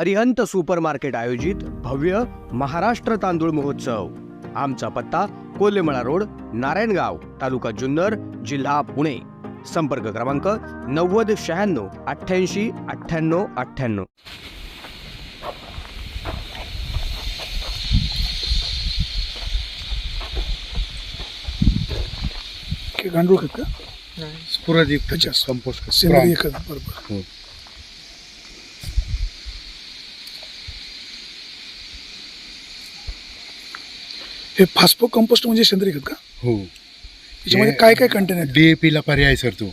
Arihant super market आयोजित भव्य महाराष्ट्र तांदूळ महोत्सव. आमचा पत्ता कोल्हेमळा रोड नारायणगाव तालुका जुन्नर जिल्हा पुणे. संपर्क क्रमांक नव्वद शहाण्णव अठ्ठ्याऐंशी अठ्ठ्याण्णव अठ्ठ्याण्णव. की गांडूळ खत का? स्फुरदयुक्त अच्छा. कंपोस्ट सेंद्रिय खत बरोबर. हो. फास्फो कंपोस्ट म्हणजे सेंद्रिय खत का? हो. याच्यामध्ये काय काय कंटेन आहेत डीएपी ला पर्याय सर तो.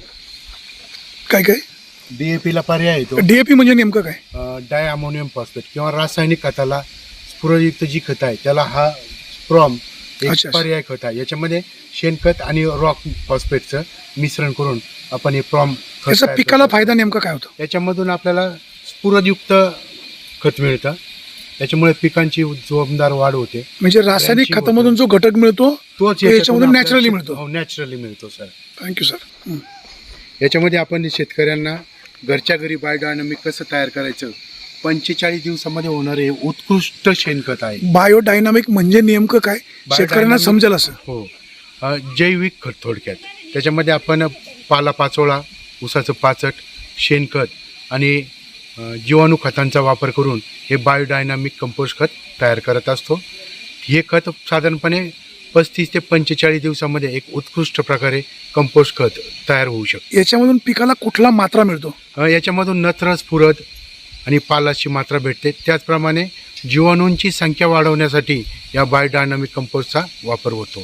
काय काय? डीएपी ला पर्याय आहे तो. डीएपी म्हणजे नेमकं काय? डाय अमोनियम फॉस्फेट किंवा रासायनिक खताला स्फुरदयुक्त जी खत आहे त्याला हा एक अच्छा. पर्याय खत आहे. याच्यामध्ये शेणखत आणि रॉक फॉस्फेटचं मिश्रण करून आपण हे प्रॉम खत तयार पिकाला करतो. फायदा नेमका काय होतो? याच्यामधून आपल्याला स्फुरदयुक्त खत मिळतं. त्याच्यामुळे पिकांची जोमदार वाढ होते. म्हणजे रासायनिक यांची खतामधून जो घटक मिळतो तोच तो याच्यामधून naturally मिळतो. हो नॅचरली मिळतो सर थँक्यू सर याच्यामध्ये आपण शेतकऱ्यांना घरच्या घरी बायोडायनामिक कसं तयार करायचं? पंचेचाळीस दिवसामध्ये होणारे हे उत्कृष्ट शेणखत आहे. बायोडायनामिक म्हणजे नेमकं काय? शेतकऱ्यांना Biodynamic- समजेल असं. हो. अ, जैविक खत थोडक्यात. त्याच्यामध्ये आपण पाला पाचोळा ऊसाचं पाचट शेणखत आणि जीवाणू खतांचा वापर करून हे बायोडायनामिक कंपोस्ट खत तयार करत असतो. हे खत साधारणपणे पस्तीस ते पंचेचाळीस दिवसामध्ये एक उत्कृष्ट प्रकारे कंपोस्ट खत तयार होऊ शकतं. याच्यामधून पिकाला कुठला मात्रा मिळतो? याच्यामधून नत्रस फुरद आणि पालाची मात्रा भेटते. त्याचप्रमाणे जीवाणूंची संख्या वाढवण्यासाठी या बायोडायनामिक कंपोस्टचा वापर होतो.